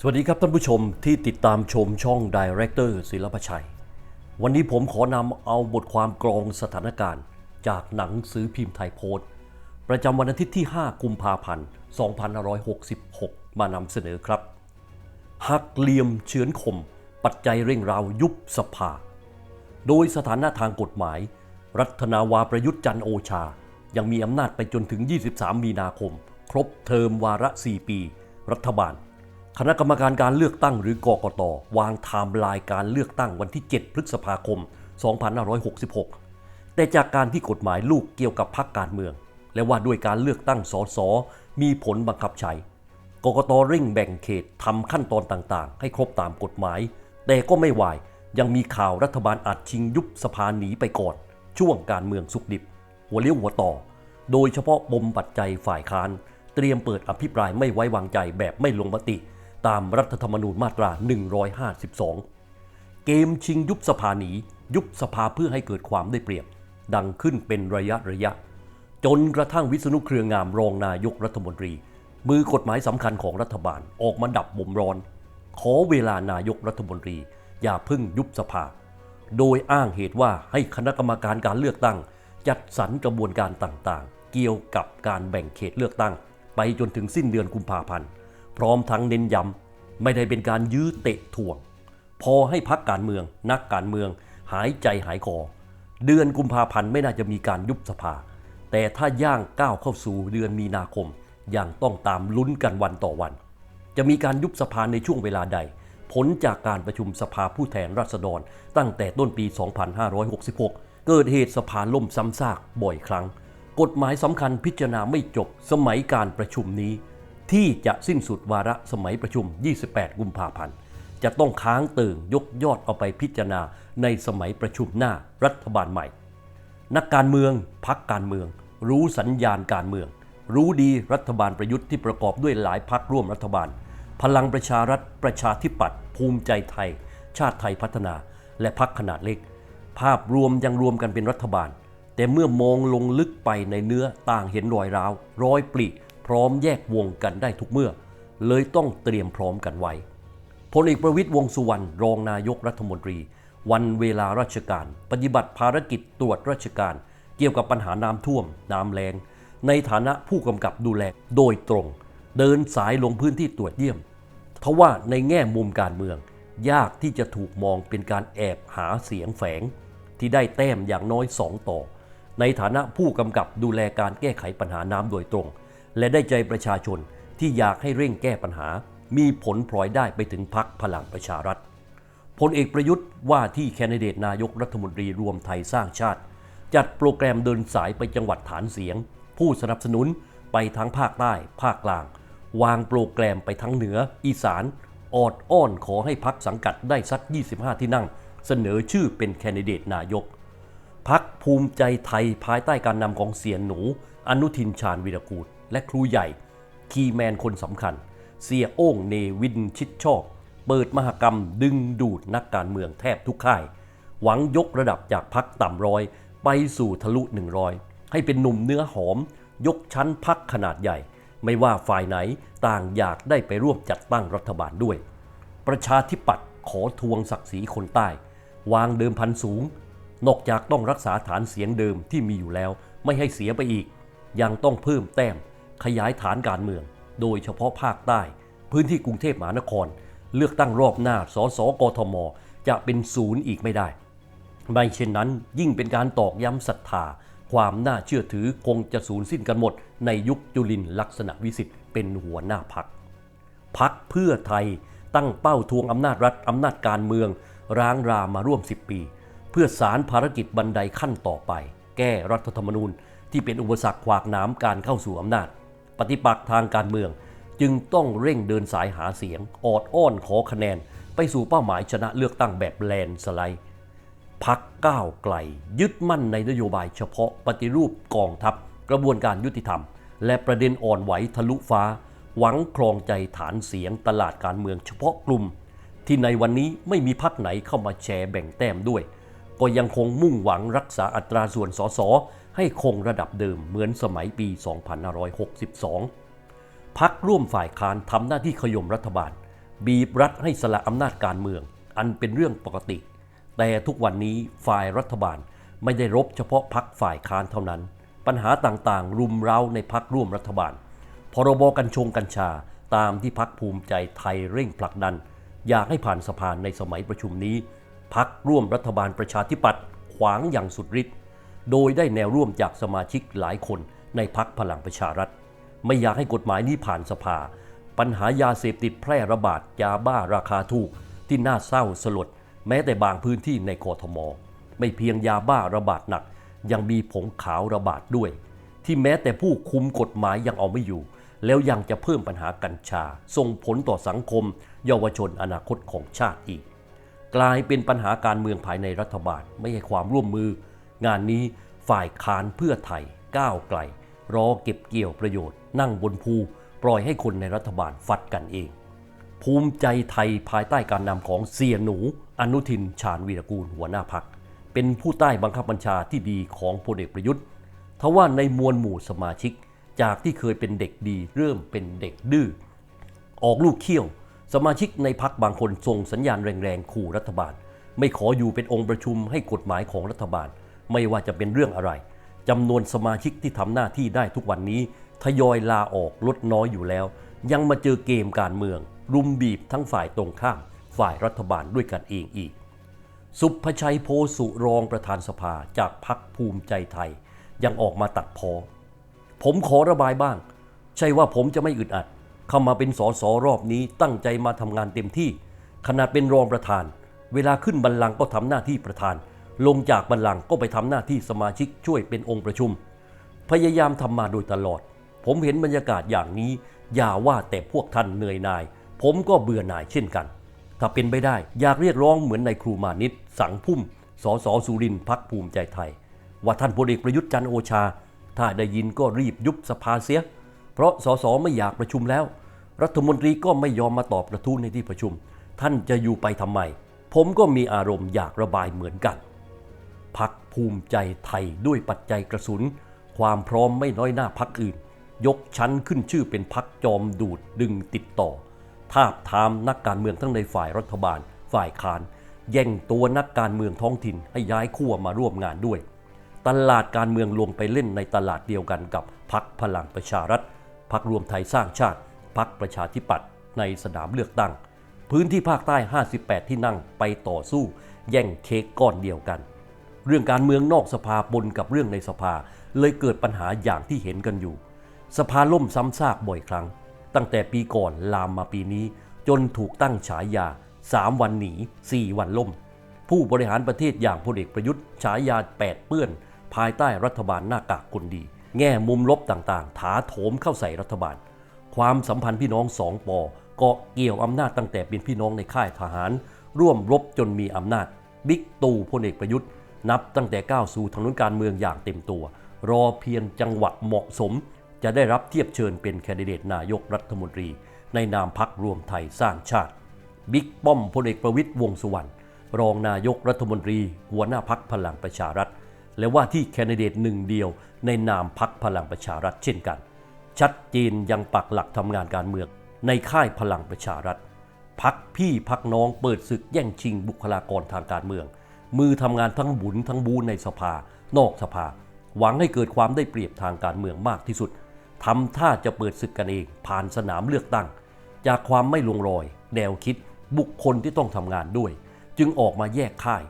สวัสดีครับท่านผู้ชมที่ติดตามชมช่องดีเรคเตอร์ศิลปชัย วันนี้ผมขอนำเอาบทความกรองสถานการณ์ จากหนังสือพิมพ์ไทยโพสต์ ประจำวันอาทิตย์ที่ 5 กุมภาพันธ์ 2566 มานำเสนอครับ หักเหลี่ยมเฉือนคม ปัจจัยเร่งราวยุบสภา โดยสถานะทางกฎหมาย รัฐนาวาประยุทธ์จันโอชา ยังมีอำนาจไปจนถึง 23 มีนาคม ครบเทอมวาระ 4 ปี รัฐบาล คณะกรรมการการเลือกตั้งหรือกกต วางไทม์ไลน์การเลือกตั้งวันที่ 7 พฤษภาคม 2566 แต่จากการที่กฎหมายลูกเกี่ยวกับพรรคการเมือง และว่าด้วยการเลือกตั้งสสมีผลบังคับใช้ กกตเร่งแบ่งเขตทำขั้นตอนต่างๆ ให้ครบตามกฎหมาย แต่ก็ไม่วายยังมีข่าวรัฐบาลอาจชิงยุบสภาหนีไปก่อน ช่วงการเมืองสุกดิบ หัวเลี้ยวหัวต่อ โดยเฉพาะปมปัจจัยฝ่ายค้าน เตรียมเปิดอภิปรายไม่ไว้วางใจแบบไม่ลงมติ ตามรัฐธรรมนูญมาตรา 152 เกมชิงยุบสภาหนียุบสภาเพื่อให้เกิดความได้เปรียบ ดังขึ้นเป็นระยะระยะ จนกระทั่งวิษณุเครืองามรองนายกรัฐมนตรี มือกฎหมายสำคัญของรัฐบาลออกมาดับบ่มร้อน ขอเวลานายกรัฐมนตรี อย่าพึ่งยุบสภา โดยอ้างเหตุว่าให้คณะกรรมการการเลือกตั้ง จัดสรรกระบวนการต่างๆ เกี่ยวกับการแบ่งเขตเลือกตั้ง ไปจนถึงสิ้นเดือนกุมภาพันธ์ พร้อมทั้งเน้นย้ำไม่ได้เป็นการยื้อเตะถ่วง พอให้พักการเมือง นักการเมือง หายใจหายคอเดือนกุมภาพันธ์ไม่น่าจะมีการยุบสภา แต่ถ้าย่างก้าวเข้าสู่เดือนมีนาคมยังต้องตามลุ้นกันวันต่อวัน จะมีการยุบสภาในช่วงเวลาใด ผลจากการประชุมสภาผู้แทนราษฎร ตั้งแต่ต้นปี 2566 เกิดเหตุสภาล่มซ้ำซากบ่อยครั้ง กฎหมายสำคัญพิจารณาไม่จบสมัยการประชุมนี้ ที่จะสิ้นสุดวาระสมัยประชุม 28 กุมภาพันธ์ จะต้องค้างเติ่งยกยอดเอาไปพิจารณาในสมัยประชุมหน้ารัฐบาลใหม่ นักการเมืองพักการเมือง รู้สัญญาณการเมือง รู้ดีรัฐบาลประยุทธ์ที่ประกอบด้วยหลายพักร่วมรัฐบาล พลังประชารัฐประชาธิปัตย์ภูมิใจไทย ชาติไทยพัฒนา และพักขนาดเล็ก ภาพรวมยังรวมกันเป็นรัฐบาล แต่เมื่อมองลงลึกไปในเนื้อต่างเห็นรอยร้าวรอยปลี พร้อมแยกวงกันได้ทุกเมื่อ เลยต้องเตรียมพร้อมกันไว้พลเอกประวิตยวงสุวรรณรองนายกรัฐมนตรี วันเวลาราชการ ปฏิบัติภารกิจตรวจราชการ เกี่ยวกับปัญหาน้ำท่วม น้ำแรงในฐานะผู้กำกับดูแลโดยตรง เดินสายลงพื้นที่ตรวจเยี่ยมทว่าในแง่มุมการเมือง ยากที่จะถูกมองเป็นการแอบหาเสียงแฝง ที่ได้แต้มอย่างน้อยสองต่อ ในฐานะผู้กำกับดูแลการแก้ไขปัญหาน้ำโดยตรง และได้ใจประชาชนที่อยากให้เร่งแก้ปัญหา มีผลพลอยได้ไปถึงพักพลังประชารัฐพลเอกประยุทธ์ว่าที่แคนดิเดตนายกรัฐมนตรีรวมไทยสร้างชาติ จัดโปรแกรมเดินสายไปจังหวัดฐานเสียง ผู้สนับสนุนไปทั้งภาคใต้ ภาคกลาง วางโปรแกรมไปทั้งเหนือ อีสานออดอ้อนขอให้พักสังกัดได้สัก 25 ที่นั่ง เสนอชื่อเป็นแคนดิเดตนายกพักภูมิใจไทยภายใต้การนำของเสียนหนู อนุทินชาญวิรกูล และครูใหญ่ คีแมนคนสำคัญ เสียโอ้งเนวินชิดชอบ เปิดมหกรรมดึงดูดนักการเมืองแทบทุกค่าย หวังยกระดับจากพักต่ำร้อยไปสู่ทะลุ 100 ให้เป็นหนุ่มเนื้อหอม ยกชั้นพักขนาดใหญ่ ไม่ว่าฝ่ายไหนต่างอยากได้ไปร่วมจัดตั้งรัฐบาลด้วย ประชาธิปัตย์ขอทวงศักดิ์ศรีคนใต้ วางเดิมพันสูง นอกจากต้องรักษาฐานเสียงเดิมที่มีอยู่แล้ว ไม่ให้เสียไปอีก ยังต้องเพิ่มแต้ม ขยายฐานการเมือง โดยเฉพาะภาคใต้ พื้นที่กรุงเทพมหานคร เลือกตั้งรอบหน้าสสกทม จะเป็นศูนย์อีกไม่ได้ไม่เช่นนั้นยิ่งเป็นการตอกย้ำศรัทธา ความน่าเชื่อถือคงจะสูญสิ้นกันหมด ในยุคจุลินลักษณะวิสิทธิ์เป็นหัวหน้าพักพักเพื่อไทยตั้งเป้าทวงอำนาจรัฐอำนาจการเมือง ร้างรามาร่วม 10 ปี เพื่อสารภารกิจบันไดขั้นต่อไป แก้รัฐธรรมนูญที่เป็นอุปสรรคขวากหน้ำการเข้าสู่อำนาจ ปฏิปักษ์ทางการเมือง จึงต้องเร่งเดินสายหาเสียง ออดอ้อนขอคะแนน ไปสู่เป้าหมายชนะเลือกตั้งแบบแลนสไลด์พักก้าวไกล ยึดมั่นในนโยบายเฉพาะปฏิรูปกองทัพ กระบวนการยุติธรรม และประเด็นอ่อนไหวทะลุฟ้า หวังครองใจฐานเสียงตลาดการเมืองเฉพาะกลุ่ม ที่ในวันนี้ไม่มีพักไหนเข้ามาแชร์แบ่งแต้มด้วย ก็ยังคงมุ่งหวังรักษาอัตราส่วนสส ให้คงระดับเดิมเหมือนสมัยปี 2562 พักร่วมฝ่ายค้านทำหน้าที่ขยมรัฐบาล บีบรัดให้สละอำนาจการเมือง อันเป็นเรื่องปกติ แต่ทุกวันนี้ฝ่ายรัฐบาลไม่ได้รบเฉพาะพักฝ่ายค้านเท่านั้น ปัญหาต่างๆ รุมเร้าในพักร่วมรัฐบาล พรบกัญชงกัญชาตามที่พักภูมิใจไทยเร่งผลักดัน อยากให้ผ่านสภาในสมัยประชุมนี้พักร่วมรัฐบาลประชาธิปัตย์ขวางอย่างสุดฤทธิ์ โดยได้แนวร่วมจากสมาชิกหลายคนในพักพลังประชารัฐ ไม่อยากให้กฎหมายนี้ผ่านสภา ปัญหายาเสพติดแพร่ระบาดยาบ้าราคาถูกที่น่าเศร้าสลด แม้แต่บางพื้นที่ในกทม ไม่เพียงยาบ้าระบาดหนัก ยังมีผงขาวระบาดด้วย ที่แม้แต่ผู้คุมกฎหมายยังเอาไม่อยู่ แล้วยังจะเพิ่มปัญหากัญชา ส่งผลต่อสังคม เยาวชนอนาคตของชาติอีก กลายเป็นปัญหาการเมืองภายในรัฐบาลไม่ให้ความร่วมมือ งานนี้ฝ่ายค้านเพื่อไทยก้าวไกล รอเก็บเกี่ยวประโยชน์ นั่งบนภูปล่อยให้คนในรัฐบาลฟัดกันเอง ภูมิใจไทยภายใต้การนำของเสี่ยหนู อนุทินชาญวีรกูลหัวหน้าพัก เป็นผู้ใต้บังคับบัญชาที่ดีของพลเอกประยุทธ์ทว่าในมวลหมู่สมาชิกจากที่เคยเป็นเด็กดีเริ่มเป็นเด็กดื้อออกลูกเขี้ยว สมาชิกในพักบางคนส่งสัญญาณแรงๆ ขู่รัฐบาล ไม่ขออยู่เป็นองค์ประชุมให้กฎหมายของรัฐบาล ไม่ว่าจะเป็นเรื่องอะไรจำนวนสมาชิกที่ทำหน้าที่ได้ทุกวันนี้ทยอยลาออกลดน้อยอยู่แล้ว ยังมาเจอเกมการเมือง รุมบีบทั้งฝ่ายตรงข้าม ฝ่ายรัฐบาลด้วยกันเองอีก สุภชัยโพสุรองประธานสภาจากพักภูมิใจไทย ยังออกมาตัดพอ ผมขอระบายบ้าง ใช่ว่าผมจะไม่อึดอัด เข้ามาเป็นสสรอบนี้ตั้งใจมาทำงานเต็มที่ขนาดเป็นรองประธาน เวลาขึ้นบัลลังก์ก็ทำหน้าที่ประธาน ลงจากบัลลังก์ก็ไปทำหน้าที่สมาชิกช่วยเป็นองค์ประชุม พยายามทำมาโดยตลอด ผมเห็นบรรยากาศอย่างนี้ อย่าว่าแต่พวกท่านเหนื่อยนาย ผมก็เบื่อหน่ายเช่นกัน ถ้าเป็นไปได้อยากเรียกร้องเหมือนในครูมานิตสังพุ่มสสสุรินทร์พักภูมิใจไทย ว่าท่านพลเอกประยุทธ์จันโอชา ถ้าได้ยินก็รีบยุบสภาเสีย เพราะสสไม่อยากประชุมแล้ว รัฐมนตรีก็ไม่ยอมมาตอบกระทู้ในที่ประชุม ท่านจะอยู่ไปทำไม ผมก็มีอารมณ์อยากระบายเหมือนกัน พักภูมิใจไทยด้วยปัจจัยกระสุน ความพร้อมไม่น้อยหน้าพักอื่น ยกชั้นขึ้นชื่อเป็นพักจอมดูดดึงติดต่อ ทาบทามนักการเมืองทั้งในฝ่ายรัฐบาล ฝ่ายค้านแย่งตัวนักการเมืองท้องถิ่นให้ย้ายขั้วมาร่วมงานด้วย ตลาดการเมืองลงไปเล่นในตลาดเดียวกันกับพักพลังประชารัฐพักรวมไทยสร้างชาติพักประชาธิปัตย์ในสนามเลือกตั้ง พื้นที่ภาคใต้ 58 ที่นั่งไปต่อสู้ แย่งเค้กก้อนเดียวกัน เรื่องการเมืองนอกสภาปนกับเรื่องในสภา เลยเกิดปัญหาอย่างที่เห็นกันอยู่ สภาล่มซ้ำซากบ่อยครั้ง ตั้งแต่ปีก่อนลามมาปีนี้ จนถูกตั้งฉายา 3 วันหนี 4 วันล่ม ผู้บริหารประเทศอย่างพลเอกประยุทธ์ฉายาแปดเปื้อน ภายใต้รัฐบาลหน้ากากคนดี แง่มุมลบต่างๆ ถาโถมเข้าใส่รัฐบาล ความสัมพันธ์พี่น้องสองปอก็เกี่ยวอำนาจตั้งแต่เป็นพี่น้องในค่ายทหาร ร่วมรบจนมีอำนาจ บิ๊กตู่พลเอกประยุทธ์ นับตั้งแต่ก้าวสู่ถนนการเมืองอย่างเต็มตัว รอเพียงจังหวะเหมาะสม จะได้รับเทียบเชิญเป็นแคนดิเดตนายกรัฐมนตรี ในนามพักรวมไทยสร้างชาติ บิ๊กป้อมพลเอกประวิตยวงสุวรรณรองนายกรัฐมนตรี หัวหน้าพักพลังประชารัฐ และว่าที่แคนดิเดตหนึ่งเดียวในนามพักพลังประชารัฐเช่นกัน ชัดเจนยังปักหลักทำงานการเมืองในค่ายพลังประชารัฐพักพี่พักน้องเปิดศึกแย่งชิงบุคลากรทางการเมือง มือทำงานทั้งบุญทั้งบูในสภา นอกสภา หวังให้เกิดความได้เปรียบทางการเมืองมากที่สุดทำท่าจะเปิดศึกกันเองผ่านสนามเลือกตั้ง จากความไม่ลงรอย แนวคิด บุคคลที่ต้องทำงานด้วย จึงออกมาแยกค่าย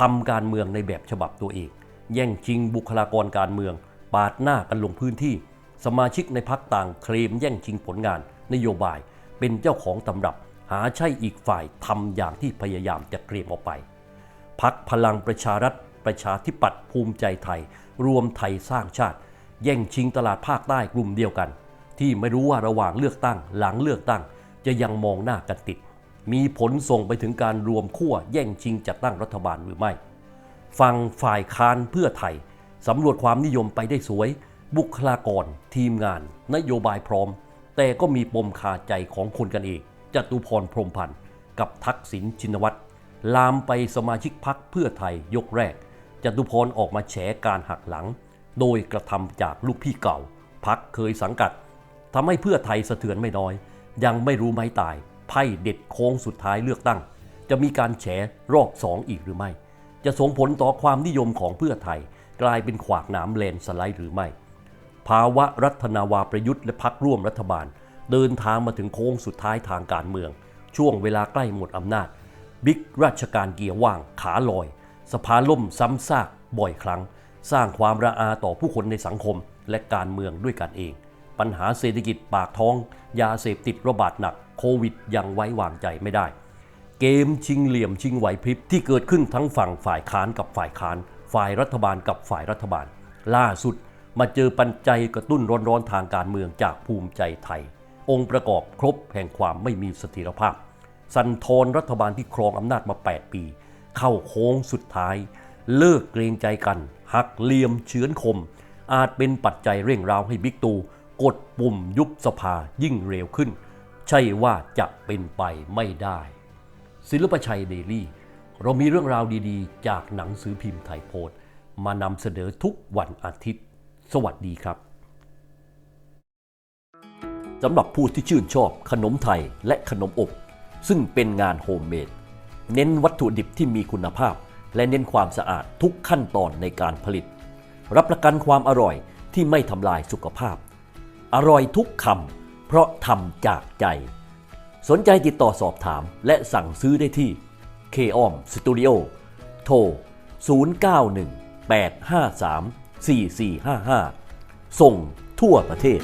ทำการเมืองในแบบฉบับตัวเอง แย่งชิงบุคลากรการเมือง ปาดหน้ากันลงพื้นที่ สมาชิกในพักต่างเคลมแย่งชิงผลงาน นโยบาย เป็นเจ้าของตำรับ หาใช่อีกฝ่ายทำอย่างที่พยายามจะเคลมออกไป พักพลังประชารัฐ ประชาธิปัตย์ภูมิใจไทย รวมไทยสร้างชาติ แย่งชิงตลาดภาคใต้กลุ่มเดียวกัน ที่ไม่รู้ว่าระหว่างเลือกตั้ง หลังเลือกตั้ง จะยังมองหน้ากันติด มีผลส่งไปถึงการรวมขั้วแย่งชิงจัดตั้งรัฐบาลหรือไม่ฟังฝ่ายค้านเพื่อไทยสำรวจความนิยมไปได้สวย บุคลากร ทีมงาน นโยบายพร้อม แต่ก็มีปมคาใจของคนกันเองจตุพรพรมพันธ์กับทักษิณชินวัตร ลามไปสมาชิกพักเพื่อไทยยกแรกจตุพรออกมาแฉการหักหลัง โดยกระทำจากลูกพี่เก่า พักเคยสังกัดทำให้เพื่อไทยสะเทือนไม่น้อย ยังไม่รู้ไม้ตาย ไพ่เด็ดโค้งสุดท้ายเลือกตั้ง จะมีการแฉรอบสองอีกหรือไม่ จะส่งผลต่อความนิยมของเพื่อไทย กลายเป็นขวากหนามเลนสไลด์หรือไม่ ภาวะรัฐนาวาประยุทธ์และพักร่วมรัฐบาล เดินทางมาถึงโค้งสุดท้ายทางการเมือง ช่วงเวลาใกล้หมดอำนาจ บิ๊กราชการเกียร์ว่างขาลอย สภาล่มซ้ำซากบ่อยครั้ง สร้างความระอาต่อผู้คนในสังคมและการเมืองด้วยกันเอง ปัญหาเศรษฐกิจปากท้อง ยาเสพติดระบาดหนักโควิดยังไว้วางใจไม่ได้ เกมชิงเหลี่ยมชิงไหวพริบที่เกิดขึ้นทั้งฝั่งฝ่ายค้านกับฝ่ายค้าน ฝ่ายรัฐบาลกับฝ่ายรัฐบาล ล่าสุดมาเจอปัจจัยกระตุ้นร้อนๆทางการเมืองจากภูมิใจไทย องค์ประกอบครบแห่งความไม่มีเสถียรภาพ สันทอนรัฐบาลที่ครองอำนาจมา 8 ปี เข้าโค้งสุดท้าย เลิกเกรงใจกัน หักเหลี่ยมเฉือนคม อาจเป็นปัจจัยเร่งร้าวให้บิ๊กตู กดปุ่มยุบสภายิ่งเร็วขึ้น ใช่ว่าจะเป็นไปไม่ได้ ศิลปชัยเดลี่ เรามีเรื่องราวดีๆ จากหนังสือพิมพ์ไทยโพสต์มานำเสนอทุกวันอาทิตย์ สวัสดีครับสำหรับผู้ที่ชื่นชอบขนมไทยและขนมอบ ซึ่งเป็นงานโฮมเมดเน้นวัตถุดิบที่มีคุณภาพ และเน้นความสะอาดทุกขั้นตอนในการผลิต รับประกันความอร่อยที่ไม่ทำลายสุขภาพ อร่อยทุกคำเพราะทำจากใจ สนใจติดต่อสอบถามและสั่งซื้อได้ที่ k อ o m Studio โทร 091 853 4455 ส่งทั่วประเทศ